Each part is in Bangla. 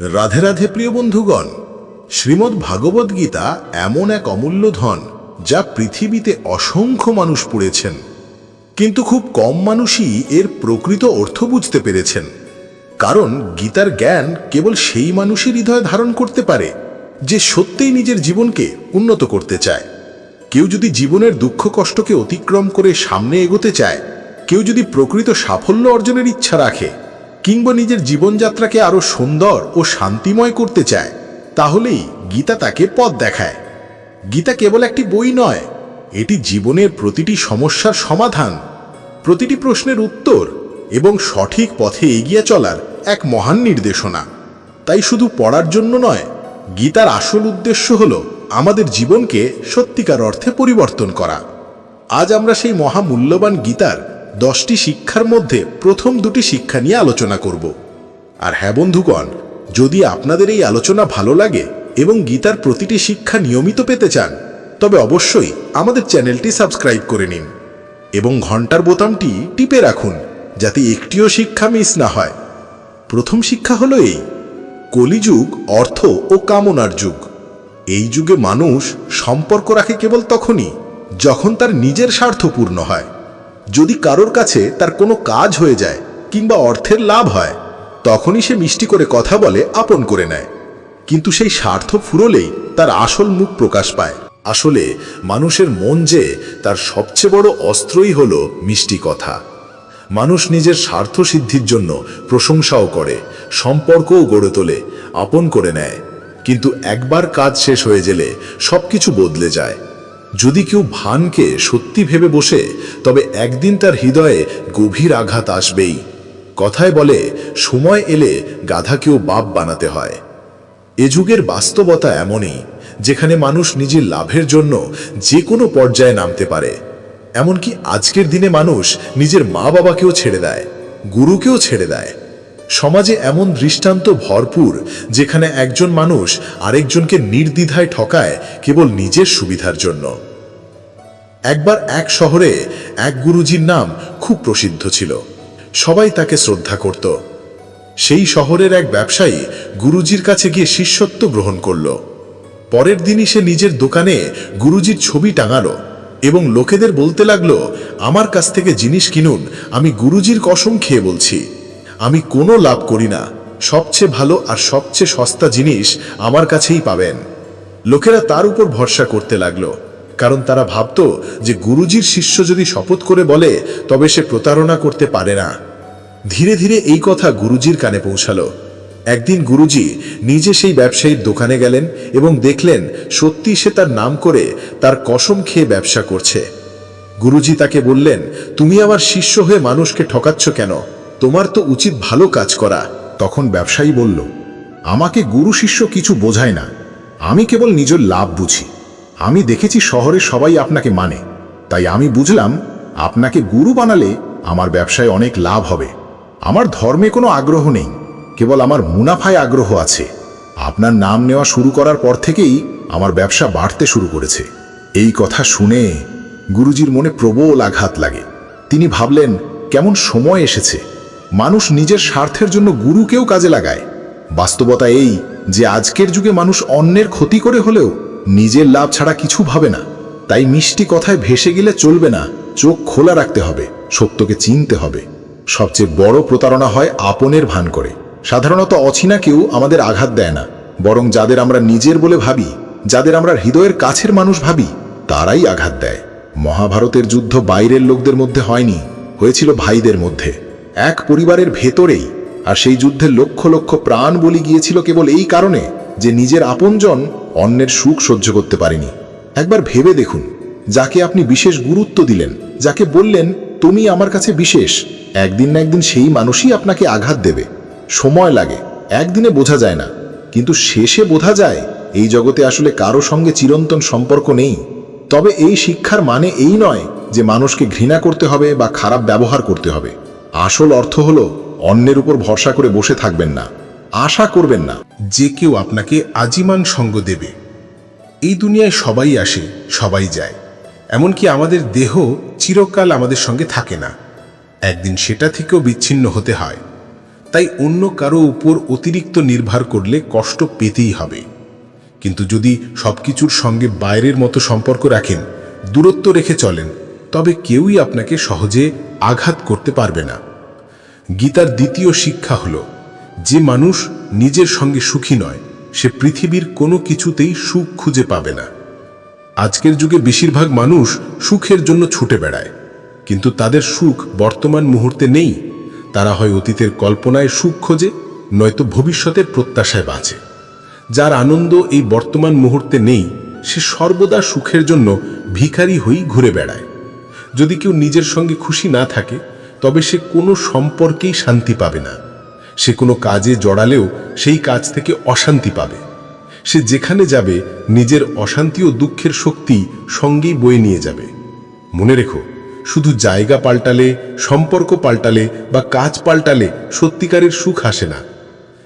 রাধে রাধে প্রিয় বন্ধুগণ, শ্রীমদ্ ভাগবত গীতা এমন এক অমূল্য ধন যা পৃথিবীতে অসংখ্য মানুষ পড়েছেন। কিন্তু খুব কম মানুষই এর প্রকৃত অর্থ বুঝতে পেরেছেন। কারণ গীতার জ্ঞান কেবল সেই মানুষের হৃদয় ধারণ করতে পারে যে সত্যিই নিজের জীবনকে উন্নত করতে চায়। কেউ যদি জীবনের দুঃখ কষ্টকে অতিক্রম করে সামনে এগোতে চায়, কেউ যদি প্রকৃত সাফল্য অর্জনের ইচ্ছা রাখে কিংবা নিজের জীবনযাত্রাকে আরও সুন্দর ও শান্তিময় করতে চায়, তাহলেই গীতা তাকে পথ দেখায়। গীতা কেবল একটি বই নয়, এটি জীবনের প্রতিটি সমস্যার সমাধান, প্রতিটি প্রশ্নের উত্তর এবং সঠিক পথে এগিয়ে চলার এক মহান নির্দেশনা। তাই শুধু পড়ার জন্য নয়, গীতার আসল উদ্দেশ্য হল আমাদের জীবনকে সত্যিকার অর্থে পরিবর্তন করা। আজ আমরা সেই মহামূল্যবান গীতার দশটি শিক্ষার মধ্যে প্রথম দুটি শিক্ষা নিয়ে আলোচনা করব। আর হ্যাঁ বন্ধুগণ, যদি আপনাদের এই আলোচনা ভালো লাগে এবং গীতার প্রতিটি শিক্ষা নিয়মিত পেতে চান, তবে অবশ্যই আমাদের চ্যানেলটি সাবস্ক্রাইব করে নিন এবং ঘণ্টার বোতামটি টিপে রাখুন যাতে একটিও শিক্ষা মিস না হয়। প্রথম শিক্ষা হলো এই, কলিযুগ, অর্থ ও কামনার যুগ। এই যুগে মানুষ সম্পর্ক রাখে কেবল তখনই যখন তার নিজের স্বার্থ পূর্ণ হয়। যদি কারোর কাছে তার কোনো কাজ হয়ে যায় কিংবা অর্থের লাভ হয়, তখনই সে মিষ্টি করে কথা বলে, আপন করে নেয়। কিন্তু সেই স্বার্থ ফুরলেই তার আসল মুখ প্রকাশ পায়। আসলে মানুষের মন যে তার সবচেয়ে বড় অস্ত্রই হল মিষ্টি কথা। মানুষ নিজের স্বার্থ সিদ্ধির জন্য প্রশংসাও করে, সম্পর্কও গড়ে তোলে, আপন করে নেয়। কিন্তু একবার কাজ শেষ হয়ে গেলে সবকিছু বদলে যায়। যদি কেউ ভানকে সত্যি ভেবে বসে, তবে একদিন তার হৃদয়ে গভীর আঘাত আসবেই। কথায় বলে, সময় এলে গাধাকেও বাপ বানাতে হয়। এ যুগের বাস্তবতা এমনই, যেখানে মানুষ নিজের লাভের জন্য যে কোনো পর্যায়ে নামতে পারে। এমনকি আজকের দিনে মানুষ নিজের মা বাবাকেও ছেড়ে দেয়, গুরুকেও ছেড়ে দেয়। সমাজে এমন দৃষ্টান্ত ভরপুর যেখানে একজন মানুষ আরেকজনকে নির্দ্বিধায় ঠকায় কেবল নিজের সুবিধার জন্য। একবার এক শহরে এক গুরুজির নাম খুব প্রসিদ্ধ ছিল। সবাই তাকে শ্রদ্ধা করত। সেই শহরের এক ব্যবসায়ী গুরুজির কাছে গিয়ে শিষ্যত্ব গ্রহণ করল। পরের দিনই সে নিজের দোকানে গুরুজির ছবি টাঙালো এবং লোকেদের বলতে লাগল, আমার কাছ থেকে জিনিস কিনুন, আমি গুরুজির কসম খেয়ে বলছি। আমি কোনো লাভ করি না। সবচেয়ে ভালো আর সবচেয়ে সস্তা জিনিস আমার কাছেই পাবেন। লোকেরা তার উপর ভরসা করতে লাগল, কারণ তারা ভাবতো যে গুরুজির শিষ্য যদি শপথ করে বলে, তবে সে প্রতারণা করতে পারে না। ধীরে ধীরে এই কথা গুরুজির কানে পৌঁছালো। একদিন গুরুজি নিজে সেই ব্যবসায়ীর দোকানে গেলেন এবং দেখলেন সত্যি সে তার নাম করে তার কসম খেয়ে ব্যবসা করছে। গুরুজি তাকে বললেন, তুমি আমার শিষ্য হয়ে মানুষকে ঠকাচ্ছ কেন? তোমার তো উচিত ভালো কাজ করা। তখন ব্যবসায়ী বলল, আমাকে গুরু শিষ্য কিছু বোঝায় না। আমি কেবল নিজের লাভ বুঝি। আমি দেখেছি শহরে সবাই আপনাকে মানে। তাই আমি বুঝলাম, আপনাকে গুরু বানালে আমার ব্যবসায় অনেক লাভ হবে। আমার ধর্মে কোনো আগ্রহ নেই, কেবল আমার মুনাফায় আগ্রহ আছে। আপনার নাম নেওয়া শুরু করার পর থেকেই আমার ব্যবসা বাড়তে শুরু করেছে। এই কথা শুনে গুরুজির মনে প্রবল আঘাত লাগে। তিনি ভাবলেন, কেমন সময় এসেছে। মানুষ নিজের স্বার্থের জন্য গুরুকেও কাজে লাগায়। বাস্তবতা এই যে আজকের যুগে মানুষ অন্যের ক্ষতি করে হলেও নিজের লাভ ছাড়া কিছু ভাবে না। তাই মিষ্টি কথায় ভেসে গেলে চলবে না, চোখ খোলা রাখতে হবে, সত্যকে চিনতে হবে। সবচেয়ে বড় প্রতারণা হয় আপনের ভান করে। সাধারণত অচিনা কেউ আমাদের আঘাত দেয় না। বরং যাদের আমরা নিজের বলে ভাবি, যাদের আমরা হৃদয়ের কাছের মানুষ ভাবি, তারাই আঘাত দেয়। মহাভারতের যুদ্ধ বাইরের লোকদের মধ্যে হয়নি, হয়েছিল ভাইদের মধ্যে। এক পরিবারের ভেতরেই, আর সেই যুদ্ধে লক্ষ লক্ষ প্রাণ বলি গিয়েছিল কেবল এই কারণে যে নিজের আপনজন অন্যের সুখ সহ্য করতে পারেনি। একবার ভেবে দেখুন, যাকে আপনি বিশেষ গুরুত্ব দিলেন, যাকে বললেন, তুমি আমার কাছে বিশেষ। একদিন না একদিন সেই মানুষই আপনাকে আঘাত দেবে। সময় লাগে, একদিনে বোঝা যায় না। কিন্তু শেষে বোঝা যায়, এই জগতে আসলে কারও সঙ্গে চিরন্তন সম্পর্ক নেই। তবে এই শিক্ষার মানে এই নয় যে মানুষকে ঘৃণা করতে হবে বা খারাপ ব্যবহার করতে হবে। আসল অর্থ হলো, অন্যের উপর ভরসা করে বসে থাকবেন না। আশা করবেন না যে কেউ আপনাকে আজিমান সঙ্গ দেবে। এই দুনিয়ায় সবাই আসে, সবাই যায়। এমনকি আমাদের দেহ চিরকাল আমাদের সঙ্গে থাকে না। একদিন সেটা থেকেও বিচ্ছিন্ন হতে হয়। তাই অন্য কারও উপর অতিরিক্ত নির্ভর করলে কষ্ট পেতেই হবে। কিন্তু যদি সব কিছুর সঙ্গে বাইরের মতো সম্পর্ক রাখেন, দূরত্ব রেখে চলেন, তবে কেউই আপনাকে সহজে আঘাত করতে পারবে না। গীতার দ্বিতীয় শিক্ষা হল, যে মানুষ নিজের সঙ্গে সুখী নয়, সে পৃথিবীর কোনো কিছুতেই সুখ খুঁজে পাবে না। আজকের যুগে বেশিরভাগ মানুষ সুখের জন্য ছুটে বেড়ায়, কিন্তু তাদের সুখ বর্তমান মুহূর্তে নেই। তারা হয় অতীতের কল্পনায় সুখ খোঁজে, নয়তো ভবিষ্যতের প্রত্যাশায় বাঁচে। যার আনন্দ এই বর্তমান মুহূর্তে নেই, সে সর্বদা সুখের জন্য ভিখারি হয়েই ঘুরে বেড়ায়। যদি কেউ নিজের সঙ্গে খুশি না থাকে, তবে সে কোনো সম্পর্কেই শান্তি পাবে না। সে কোনো কাজে জড়ালেও সেই কাজ থেকে অশান্তি পাবে। সে যেখানে যাবে, নিজের অশান্তি ও দুঃখের শক্তি সঙ্গেই বয়ে নিয়ে যাবে। মনে রেখো, শুধু জায়গা পাল্টালে, সম্পর্ক পাল্টালে বা কাজ পাল্টালে সত্যিকারের সুখ আসে না।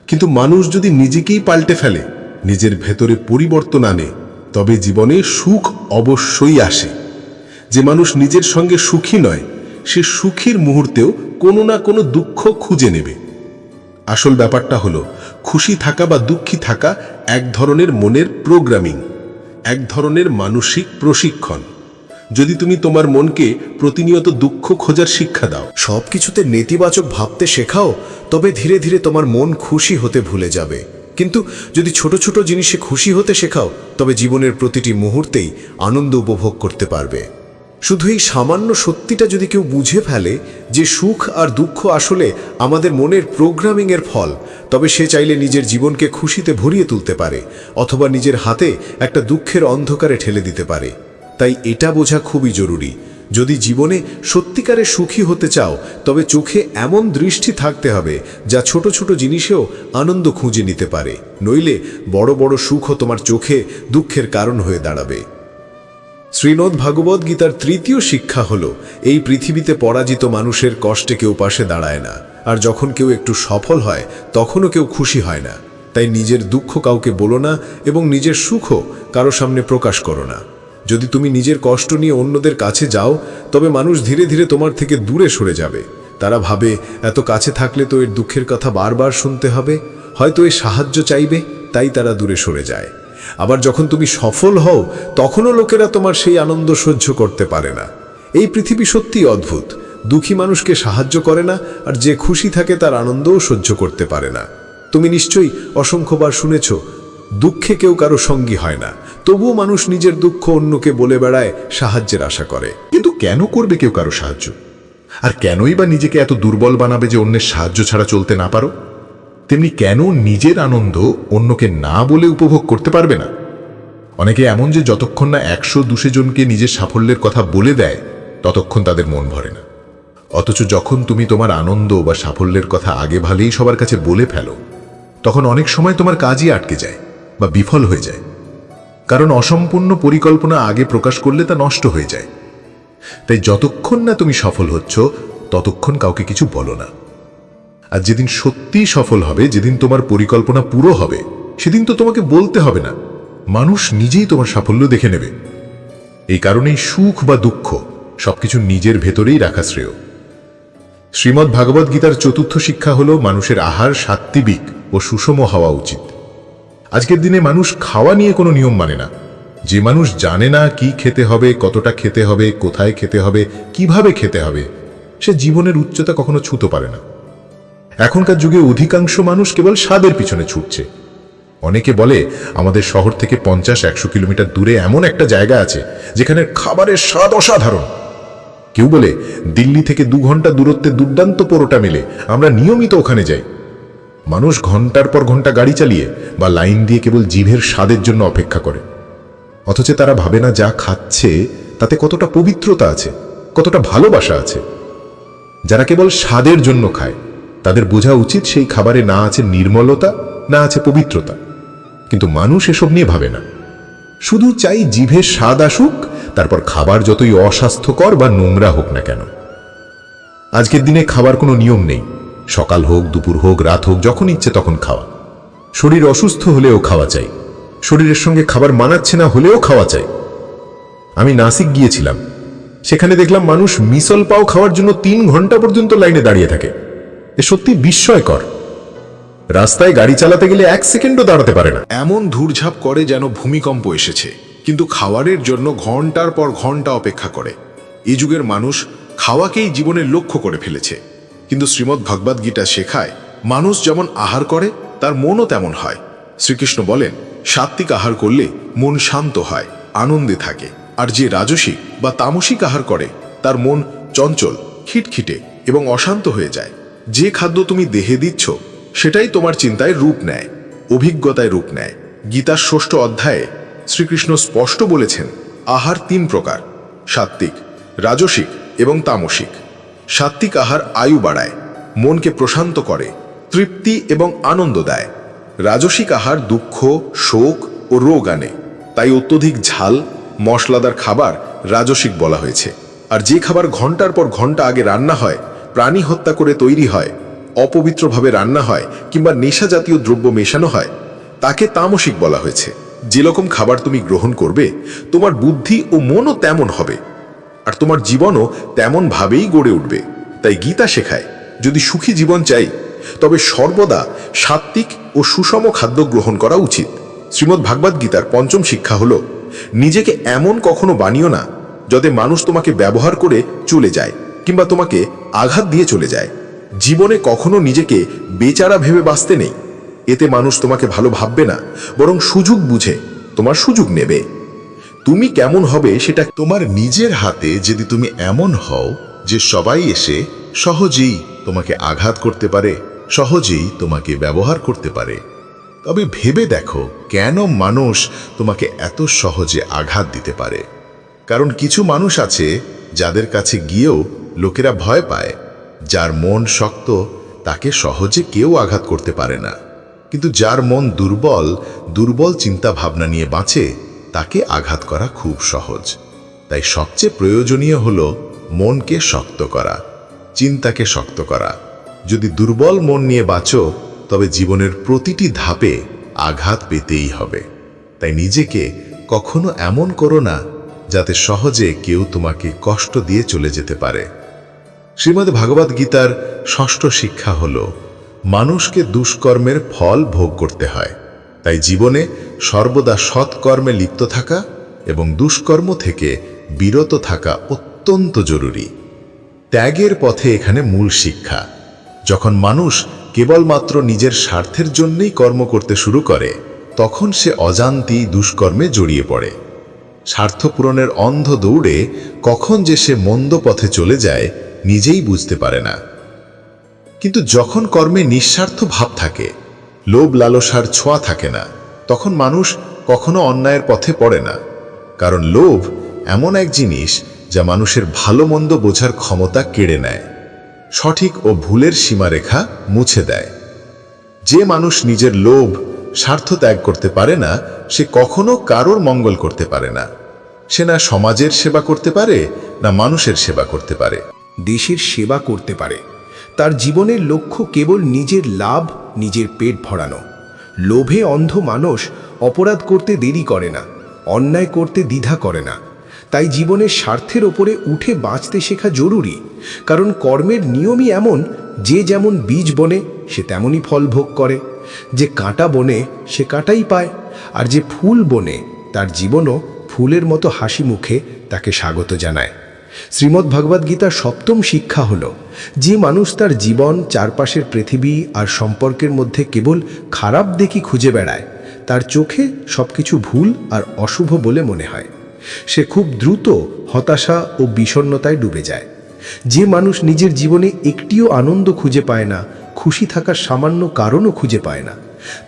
কিন্তু মানুষ যদি নিজেকেই পাল্টে ফেলে, নিজের ভেতরে পরিবর্তন আনে, তবে জীবনে সুখ অবশ্যই আসে। যে মানুষ নিজের সঙ্গে সুখী নয়, সে সুখীর মুহূর্তেও কোনো না কোনো দুঃখ খুঁজে নেবে। আসল ব্যাপারটা হলো, খুশি থাকা বা দুঃখী থাকা এক ধরনের মনের প্রোগ্রামিং এক ধরনের মানসিক প্রশিক্ষণ। যদি তুমি তোমার মনকে প্রতিনিয়ত দুঃখ খোঁজার শিক্ষা দাও। সব কিছুতে নেতিবাচক ভাবতে শেখাও, তবে ধীরে ধীরে তোমার মন খুশি হতে ভুলে যাবে। কিন্তু যদি ছোট ছোট জিনিসে খুশি হতে শেখাও, তবে জীবনের প্রতিটি মুহূর্তেই আনন্দ উপভোগ করতে পারবে। শুধু এই সামান্য সত্যিটা যদি কেউ বুঝে ফেলে যে সুখ আর দুঃখ আসলে আমাদের মনের প্রোগ্রামিংয়ের ফল, তবে সে চাইলে নিজের জীবনকে খুশিতে ভরিয়ে তুলতে পারে, অথবা নিজের হাতে একটা দুঃখের অন্ধকারে ঠেলে দিতে পারে। তাই এটা বোঝা খুবই জরুরি। যদি জীবনে সত্যিকারে সুখী হতে চাও, তবে চোখে এমন দৃষ্টি থাকতে হবে যা ছোট ছোট জিনিসেও আনন্দ খুঁজে নিতে পারে। নইলে বড় বড় সুখও তোমার চোখে দুঃখের কারণ হয়ে দাঁড়াবে। শ্রীনদ ভাগবত গীতার তৃতীয় শিক্ষা হল, এই পৃথিবীতে পরাজিত মানুষের কষ্টে কেউ পাশে দাঁড়ায় না, আর যখন কেউ একটু সফল হয়, তখনও কেউ খুশি হয় না। তাই নিজের দুঃখ কাউকে বলো না এবং নিজের সুখও কারও সামনে প্রকাশ করো না। যদি তুমি নিজের কষ্ট নিয়ে অন্যদের কাছে যাও, তবে মানুষ ধীরে ধীরে তোমার থেকে দূরে সরে যাবে। তারা ভাবে, এত কাছে থাকলে তো এর দুঃখের কথা বারবার শুনতে হবে। হয়তো এ সাহায্য চাইবে, তাই তারা দূরে সরে যায়। আবার যখন তুমি সফল হও, তখনও লোকেরা তোমার সেই আনন্দ সহ্য করতে পারে না। এই পৃথিবী সত্যিই অদ্ভুত। দুঃখী মানুষকে সাহায্য করে না, আর যে খুশি থাকে তার আনন্দও সহ্য করতে পারে না। তুমি নিশ্চয়ই অসংখ্যবার শুনেছ, দুঃখে কেউ কারও সঙ্গী হয় না। তবুও মানুষ নিজের দুঃখ অন্যকে বলে বেড়ায়, সাহায্যের আশা করে। কিন্তু কেন করবে কেউ কারও সাহায্য? আর কেনই বা নিজেকে এত দুর্বল বানাবে যে অন্যের সাহায্য ছাড়া চলতে না পারো? তেমনি কেন নিজের আনন্দ অন্যকে না বলে উপভোগ করতে পারবে না? অনেকে এমন যে যতক্ষণ না একশো দুশো জনকে নিজের সাফল্যের কথা বলে দেয়, ততক্ষণ তাদের মন ভরে না। অথচ যখন তুমি তোমার আনন্দ বা সাফল্যের কথা আগে ভালেই সবার কাছে বলে ফেলো, তখন অনেক সময় তোমার কাজই আটকে যায় বা বিফল হয়ে যায়। কারণ অসম্পূর্ণ পরিকল্পনা আগে প্রকাশ করলে তা নষ্ট হয়ে যায়। তাই যতক্ষণ না তুমি সফল হচ্ছ, ততক্ষণ কাউকে কিছু বলো না। আর যেদিন সত্যিই সফল হবে, যেদিন তোমার পরিকল্পনা পুরো হবে, সেদিন তো তোমাকে বলতে হবে না। মানুষ নিজেই তোমার সাফল্য দেখে নেবে। এই কারণেই সুখ বা দুঃখ সবকিছু নিজের ভেতরেই রাখা শ্রেয়। শ্রীমদ্ ভাগবত গীতার চতুর্থ শিক্ষা হল, মানুষের আহার সাত্ত্বিক ও সুষম হওয়া উচিত। আজকের দিনে মানুষ খাওয়া নিয়ে কোনো নিয়ম মানে না। যে মানুষ জানে না কি খেতে হবে, কতটা খেতে হবে, কোথায় খেতে হবে, কীভাবে খেতে হবে, সে জীবনের উচ্চতা কখনো ছুতো পারে না। এখনকার যুগে অধিকাংশ মানুষ কেবল স্বাদের পিছনে ছুটছে। অনেকে বলে, আমাদের শহর থেকে পঞ্চাশ একশো কিলোমিটার দূরে এমন একটা জায়গা আছে, যেখানে খাবারের স্বাদ অসাধারণ। কেউ বলে, দিল্লি থেকে দু ঘণ্টা দূরত্বে দুর্দান্ত পরোটা মেলে, আমরা নিয়মিত ওখানে যাই। মানুষ ঘণ্টার পর ঘণ্টা গাড়ি চালিয়ে বা লাইন দিয়ে কেবল জিভের স্বাদের জন্য অপেক্ষা করে। অথচ তারা ভাবে না, যা খাচ্ছে তাতে কতটা পবিত্রতা আছে, কতটা ভালোবাসা আছে। যারা কেবল স্বাদের জন্য খায় তাদের বোঝা উচিত সেই খাবারে না আছে নির্মলতা, না আছে পবিত্রতা। কিন্তু মানুষ এসব নিয়ে ভাবে না। শুধু চাই জিভে স্বাদ আসুক, তারপর খাবার যতই অস্বাস্থ্যকর বা নোংরা হোক না কেন। আজকের দিনে খাবার কোনো নিয়ম নেই। সকাল হোক, দুপুর হোক, রাত হোক, যখন ইচ্ছে তখন খাওয়া। শরীর অসুস্থ হলেও খাওয়া চাই। শরীরের সঙ্গে খাবার মানাচ্ছে না হলেও খাওয়া চাই। আমি নাসিক গিয়েছিলাম। সেখানে দেখলাম মানুষ মিসল পাও খাওয়ার জন্য তিন ঘণ্টা পর্যন্ত লাইনে দাঁড়িয়ে থাকে। এ সত্যি বিস্ময়কর। রাস্তায় গাড়ি চালাতে গেলে এক সেকেন্ডও দাঁড়াতে পারে না। এমন ধূর্ঝাপ করে যেন ভূমিকম্প এসেছে, কিন্তু খাওয়ারের জন্য ঘণ্টার পর ঘণ্টা অপেক্ষা করে। এই যুগের মানুষ খাওয়াকেই জীবনের লক্ষ্য করে ফেলেছে। কিন্তু শ্রীমদ্ ভগবদ্ গীতা শেখায়, মানুষ যেমন আহার করে, তার মনও তেমন হয়। শ্রীকৃষ্ণ বলেন, সাত্বিক আহার করলে মন শান্ত হয়, আনন্দে থাকে। আর যে রাজসিক বা তামসিক আহার করে, তার মন চঞ্চল, খিটখিটে এবং অশান্ত হয়ে যায়। যে খাদ্য তুমি দেহে দিচ্ছ, সেটাই তোমার চিন্তায় রূপ নেয়, অভিজ্ঞতায় রূপ নেয়। গীতার ষষ্ঠ অধ্যায়ে শ্রীকৃষ্ণ স্পষ্ট বলেছেন, আহার তিন প্রকার, সাত্ত্বিক, রাজসিক এবং তামসিক। সাত্ত্বিক আহার আয়ু বাড়ায়, মনকে প্রশান্ত করে, তৃপ্তি এবং আনন্দ দেয়। রাজসিক আহার দুঃখ, শোক ও রোগ আনে, তাই অত্যধিক ঝাল, মশলাদার খাবার রাজসিক বলা হয়েছে। আর যে খাবার ঘণ্টার পর ঘণ্টা আগে রান্না হয় প্রাণী হত্যা করে তৈরি হয়, অপবিত্রভাবে রান্না হয় কিংবা নেশা জাতীয় দ্রব্য মেশানো হয়, তাকে তামসিক বলা হয়েছে। যেরকম খাবার তুমি গ্রহণ করবে, তোমার বুদ্ধি ও মনও তেমন হবে, আর তোমার জীবনও তেমন ভাবেই গড়ে উঠবে। তাই গীতা শেখায়, যদি সুখী জীবন চাই, তবে সর্বদা সাত্ত্বিক ও সুষম খাদ্য গ্রহণ করা উচিত। শ্রীমদ্ ভাগবত গীতার পঞ্চম শিক্ষা হল, নিজেকে এমন কখনো বানিও না, যাতে মানুষ তোমাকে ব্যবহার করে চলে যায়। কিংবা তোমাকে আঘাত দিয়ে চলে যায়। জীবনে কখনো নিজেকে বেচারা ভেবে বাঁচতে নেই। এতে মানুষ তোমাকে ভালো ভাববে না, বরং সুযোগ বুঝে তোমার সুযোগ নেবে। তুমি কেমন হবে সেটা তোমার নিজের হাতে যদি তুমি এমন হও যে সবাই এসে সহজেই তোমাকে আঘাত করতে পারে, সহজেই তোমাকে ব্যবহার করতে পারে। তবে ভেবে দেখো কেন মানুষ তোমাকে এত সহজে আঘাত দিতে পারে। কারণ কিছু মানুষ আছে যাদের কাছে গিয়েও লোকেরা ভয় পায়, যার মন শক্ত তাকে সহজে কেউ আঘাত করতে পারে না। কিন্তু যার মন দুর্বল দুর্বল চিন্তা ভাবনা নিয়ে বাঁচে, তাকে আঘাত করা খুব সহজ। তাই সবচেয়ে প্রয়োজনীয় হল মনকে শক্ত করা, চিন্তাকে শক্ত করা। যদি দুর্বল মন নিয়ে বাঁচো, তবে জীবনের প্রতিটি ধাপে আঘাত পেতেই হবে। তাই নিজেকে কখনো এমন করো না, যাতে সহজে কেউ তোমাকে কষ্ট দিয়ে চলে যেতে পারে। শ্রীমদ্ ভাগবত গীতার ষষ্ঠ শিক্ষা হল, মানুষকে দুষ্কর্মের ফল ভোগ করতে হয়। তাই জীবনে সর্বদা সৎকর্মে লিপ্ত থাকা এবং দুষ্কর্ম থেকে বিরত থাকা অত্যন্ত জরুরি। ত্যাগের পথে এখানে মূল শিক্ষা, যখন মানুষ কেবলমাত্র নিজের স্বার্থের জন্যই কর্ম করতে শুরু করে, তখন সে অজান্তি দুষ্কর্মে জড়িয়ে পড়ে। স্বার্থ পূরণের অন্ধ দৌড়ে কখন যে সে মন্দ পথে চলে যায় নিজেই বুঝতে পারে না। কিন্তু যখন কর্মে নিঃস্বার্থ ভাব থাকে, লোভ লালসার ছোঁয়া থাকে না, তখন মানুষ কখনো অন্যায়ের পথে পড়ে না। কারণ লোভ এমন এক জিনিস যা মানুষের ভালো মন্দ বোঝার ক্ষমতা কেড়ে নেয়, সঠিক ও ভুলের সীমারেখা মুছে দেয়। যে মানুষ নিজের লোভ, স্বার্থ ত্যাগ করতে পারে না, সে কখনো কারোর মঙ্গল করতে পারে না। সে না সমাজের সেবা করতে পারে, না মানুষের সেবা করতে পারে। দেশের সেবা করতে পারে। তার জীবনের লক্ষ্য কেবল নিজের লাভ, নিজের পেট ভরানো। লোভে অন্ধ মানুষ অপরাধ করতে দেরি করে না, অন্যায় করতে দ্বিধা করে না। তাই জীবনের স্বার্থের ওপরে উঠে বাঁচতে শেখা জরুরি, কারণ কর্মের নিয়মই এমন, যে যেমন বীজ বনে, সে তেমনই ফল ভোগ করে। যে কাঁটা বনে, সে কাঁটাই পায়, আর যে ফুল বনে, তার জীবনও ফুলের মতো হাসি মুখে তাকে স্বাগত জানায়। শ্রীমদ্ ভগবদ গীতার সপ্তম শিক্ষা হল, যে মানুষ তার জীবন, চারপাশের পৃথিবী আর সম্পর্কের মধ্যে কেবল খারাপ দেখি খুঁজে বেড়ায়, তার চোখে সবকিছু ভুল আর অশুভ বলে মনে হয়। সে খুব দ্রুত হতাশা ও বিষণ্ণতায় ডুবে যায়। যে মানুষ নিজের জীবনে একটিও আনন্দ খুঁজে পায় না, খুশি থাকার সামান্য কারণও খুঁজে পায় না,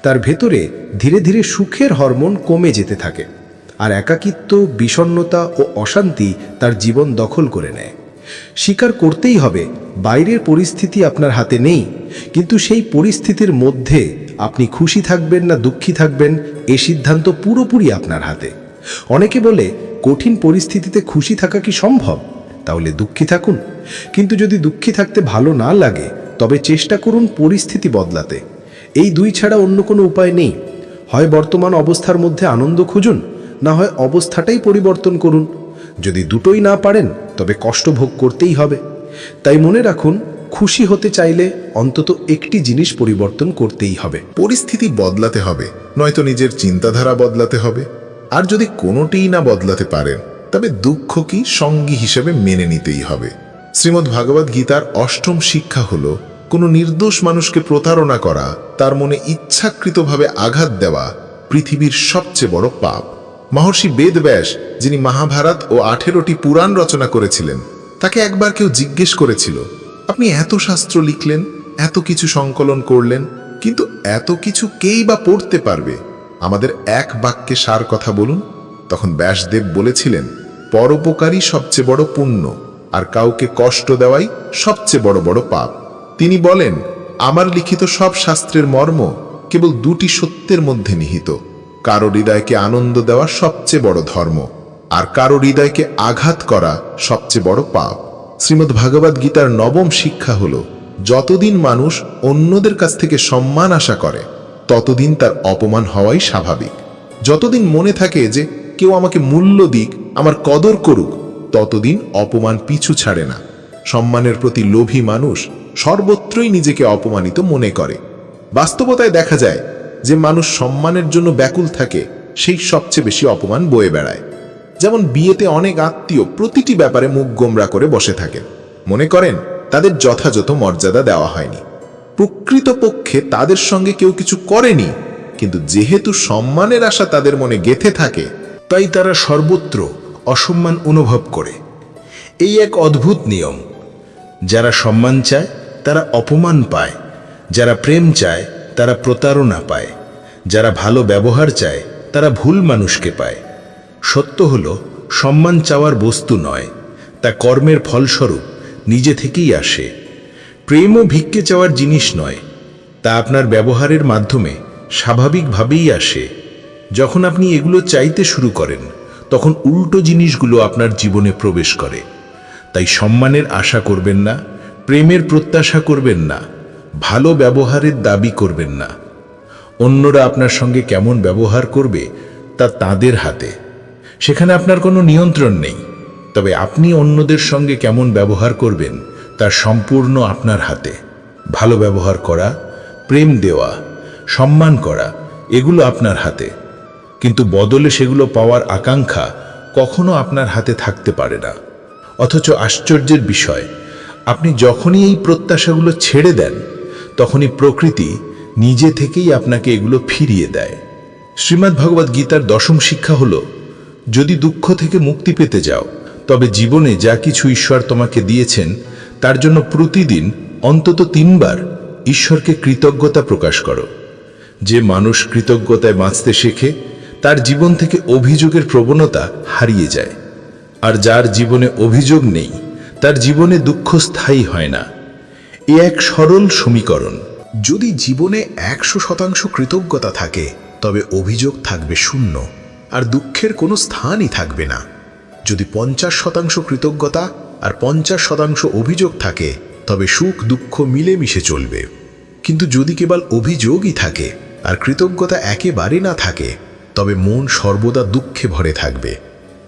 তার ভেতরে ধীরে ধীরে সুখের হরমোন কমে যেতে থাকে। আর একাকিত্ব, বিষণ্ণতা ও অশান্তি তার জীবন দখল করে নেয়। স্বীকার করতেই হবে, বাইরের পরিস্থিতি আপনার হাতে নেই, কিন্তু সেই পরিস্থিতির মধ্যে আপনি খুশি থাকবেন না দুঃখী থাকবেন, এ সিদ্ধান্ত পুরোপুরি আপনার হাতে। অনেকে বলে, কঠিন পরিস্থিতিতে খুশি থাকা কি সম্ভব? তাহলে দুঃখী থাকুন। কিন্তু যদি দুঃখী থাকতে ভালো না লাগে, তবে চেষ্টা করুন পরিস্থিতি বদলাতে। এই দুই ছাড়া অন্য কোনো উপায় নেই। হয় বর্তমান অবস্থার মধ্যে আনন্দ খুঁজুন না হয় অবস্থাটাই পরিবর্তন করুন। যদি দুটোই না পারেন, তবে কষ্ট ভোগ করতেই হবে। তাই মনে রাখুন, খুশি হতে চাইলে অন্তত একটি জিনিস পরিবর্তন করতেই হবে। পরিস্থিতি বদলাতে হবে, নয়তো নিজের চিন্তাধারা বদলাতে হবে। আর যদি কোনোটিই না বদলাতে পারেন, তবে দুঃখ কি সঙ্গী হিসেবে মেনে নিতেই হবে। শ্রীমদ্ ভাগবত গীতার অষ্টম শিক্ষা হল, কোনো নির্দোষ মানুষকে প্রতারণা করা, তার মনে ইচ্ছাকৃতভাবে আঘাত দেওয়া পৃথিবীর সবচেয়ে বড় পাপ। মহর্ষি বেদব্যাস, যিনি মহাভারত ও আঠেরোটি পুরাণ রচনা করেছিলেন, তাকে একবার কেউ জিজ্ঞেস করেছিল, আপনি এত শাস্ত্র লিখলেন, এত কিছু সংকলন করলেন, কিন্তু এত কিছু কেই বা পড়তে পারবে? আমাদের এক বাক্যে সার কথা বলুন। তখন ব্যাসদেব বলেছিলেন পরোপকারী সবচেয়ে বড় পুণ্য, আর কাউকে কষ্ট দেওয়াই সবচেয়ে বড় বড় পাপ। তিনি বলেন, আমার লিখিত সব শাস্ত্রের মর্ম কেবল দুটি সত্যের মধ্যে নিহিত। কারও হৃদয়কে আনন্দ দেওয়া সবচেয়ে বড় ধর্ম, আর কারও হৃদয়কে আঘাত করা সবচেয়ে বড় পাপ। শ্রীমদ্ ভাগবত গীতার নবম শিক্ষা হল, যতদিন মানুষ অন্যদের কাছ থেকে সম্মান আশা করে, ততদিন তার অপমান হওয়াই স্বাভাবিক। যতদিন মনে থাকে যে কেউ আমাকে মূল্য দিক, আমার কদর করুক, ততদিন অপমান পিছু ছাড়ে না। সম্মানের প্রতি লোভী মানুষ সর্বত্রই নিজেকে অপমানিত মনে করে। বাস্তবতায় দেখা যায় যে মানুষ সম্মানের জন্য ব্যাকুল থাকে, সেই সবচেয়ে বেশি অপমান বয়ে বেড়ায়। যেমন বিয়েতে অনেক আত্মীয় প্রতিটি ব্যাপারে মুখ গোমরা করে বসে থাকেন। মনে করেন, তাদের যথাযথ মর্যাদা দেওয়া হয়নি। প্রকৃতপক্ষে তাদের সঙ্গে কেউ কিছু করেনি, কিন্তু যেহেতু সম্মানের আশা তাদের মনে গেথে থাকে, তাই তারা সর্বত্র অসম্মান অনুভব করে। এই এক অদ্ভুত নিয়ম, যারা সম্মান চায়, তারা অপমান পায়, যারা প্রেম চায় তারা প্রতারণা পায়। যারা ভালো ব্যবহার চায়, তারা ভুল মানুষকে পায়। সত্য হল, সম্মান চাওয়ার বস্তু নয়, তা কর্মের ফলস্বরূপ নিজে থেকেই আসে। প্রেমও ভিক্ষে চাওয়ার জিনিস নয়, তা আপনার ব্যবহারের মাধ্যমে স্বাভাবিকভাবেই আসে। যখন আপনি এগুলো চাইতে শুরু করেন, তখন উল্টো জিনিসগুলো আপনার জীবনে প্রবেশ করে। তাই সম্মানের আশা করবেন না, প্রেমের প্রত্যাশা করবেন না। ভালো ব্যবহারের দাবি করবেন না। অন্যরা আপনার সঙ্গে কেমন ব্যবহার করবে তা তাদের হাতে। সেখানে আপনার কোনো নিয়ন্ত্রণ নেই। তবে আপনি অন্যদের সঙ্গে কেমন ব্যবহার করবেন তার সম্পূর্ণ আপনার হাতে। ভালো ব্যবহার করা, প্রেম দেওয়া, সম্মান করা, এগুলো আপনার হাতে। কিন্তু বদলে সেগুলো পাওয়ার আকাঙ্ক্ষা কখনো আপনার হাতে থাকতে পারে না। অথচ আশ্চর্যের বিষয়, আপনি যখনই এই প্রত্যাশাগুলো ছেড়ে দেন তখনই প্রকৃতি নিজে থেকেই আপনাকে এগুলো ফিরিয়ে দেয়। শ্রীমদ্ ভগবদ গীতার দশম শিক্ষা হল, যদি দুঃখ থেকে মুক্তি পেতে যাও, তবে জীবনে যা কিছু ঈশ্বর তোমাকে দিয়েছেন, তার জন্য প্রতিদিন অন্তত তিনবার ঈশ্বরকে কৃতজ্ঞতা প্রকাশ করো। যে মানুষ কৃতজ্ঞতায় বাঁচতে শেখে, তার জীবন থেকে অভিযোগের প্রবণতা হারিয়ে যায়। আর যার জীবনে অভিযোগ নেই, তার জীবনে দুঃখ স্থায়ী হয় না। এ এক সরল সমীকরণ। যদি জীবনে একশো শতাংশ কৃতজ্ঞতা থাকে, তবে অভিযোগ থাকবে শূন্য, আর দুঃখের কোনো স্থানই থাকবে না। যদি পঞ্চাশ শতাংশ কৃতজ্ঞতা আর পঞ্চাশ শতাংশ অভিযোগ থাকে, তবে সুখ দুঃখ মিলেমিশে চলবে। কিন্তু যদি কেবল অভিযোগই থাকে, আর কৃতজ্ঞতা একেবারে না থাকে, তবে মন সর্বদা দুঃখে ভরে থাকবে।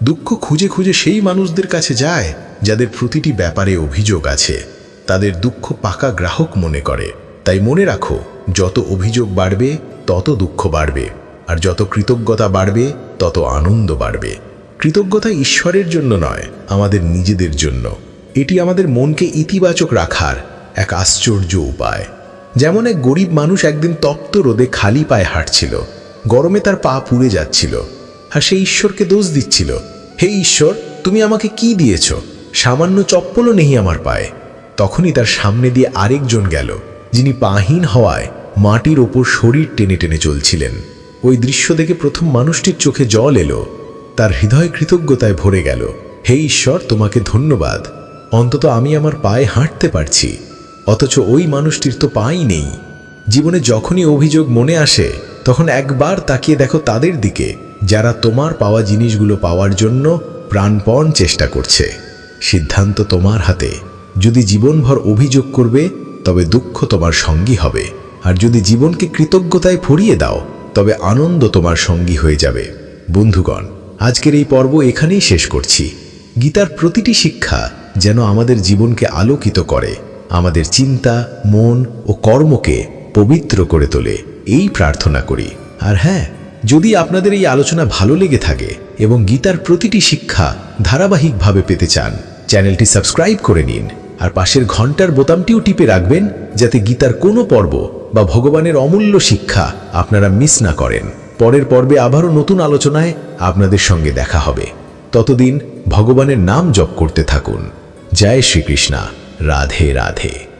দুঃখ খুঁজে খুঁজে সেই মানুষদের কাছে যায়, যাদের প্রতিটি ব্যাপারে অভিযোগ আছে। তাদের দুঃখ পাকা গ্রাহক মনে করে। তাই মনে রাখো, যত অভিযোগ বাড়বে, তত দুঃখ বাড়বে। আর যত কৃতজ্ঞতা বাড়বে, তত আনন্দ বাড়বে। কৃতজ্ঞতা ঈশ্বরের জন্য নয়, আমাদের নিজেদের জন্য। এটি আমাদের মনকে ইতিবাচক রাখার এক আশ্চর্য উপায়। যেমন এক গরিব মানুষ একদিন তপ্ত রোদে খালি পায়ে হাঁটছিল। গরমে তার পা পুড়ে যাচ্ছিল। আর সে ঈশ্বরকে দোষ দিচ্ছিল। হে ঈশ্বর, তুমি আমাকে কি দিয়েছ? সামান্য চপ্পলও নেই আমার পায়ে। তখনই তার সামনে দিয়ে আরেকজন গেল, যিনি পাহীন হওয়ায় মাটির ওপর শরীর টেনে টেনে চলছিলেন। ওই দৃশ্য দেখে প্রথম মানুষটির চোখে জল এলো, তার হৃদয় কৃতজ্ঞতায় ভরে গেল। হে ঈশ্বর, তোমাকে ধন্যবাদ। অন্তত আমি আমার পায়ে হাঁটতে পারছি, অথচ ওই মানুষটির তো পাই নেই। জীবনে যখনই অভিযোগ মনে আসে, তখন একবার তাকিয়ে দেখো তাদের দিকে, যারা তোমার পাওয়া জিনিসগুলো পাওয়ার জন্য প্রাণপণ চেষ্টা করছে। সিদ্ধান্ত তোমার হাতে। যদি জীবনভর অভিযোগ করবে, তবে দুঃখ তোমার সঙ্গী হবে। আর যদি জীবনকে কৃতজ্ঞতায় ভরিয়ে দাও, তবে আনন্দ তোমার সঙ্গী হয়ে যাবে। বন্ধুগণ, আজকের এই পর্ব এখানেই শেষ করছি। গীতার প্রতিটি শিক্ষা যেন আমাদের জীবনকে আলোকিত করে, আমাদের চিন্তা, মন ও কর্মকে পবিত্র করে তোলে, এই প্রার্থনা করি। আর হ্যাঁ যদি আপনাদের এই আলোচনা ভালো লেগে থাকে এবং গীতার প্রতিটি শিক্ষা ধারাবাহিকভাবে পেতে চান, চ্যানেলটি সাবস্ক্রাইব করে নিন। আর পাশের ঘণ্টার বোতামটিও টিপে রাখবেন যাতে গীতার কোনো পর্ব বা ভগবানের অমূল্য শিক্ষা আপনারা মিস না করেন। পরের পর্বে আবারও নতুন আলোচনায় আপনাদের সঙ্গে দেখা হবে। ততদিন ভগবানের নাম জপ করতে থাকুন। জয় শ্রীকৃষ্ণা। রাধে রাধে।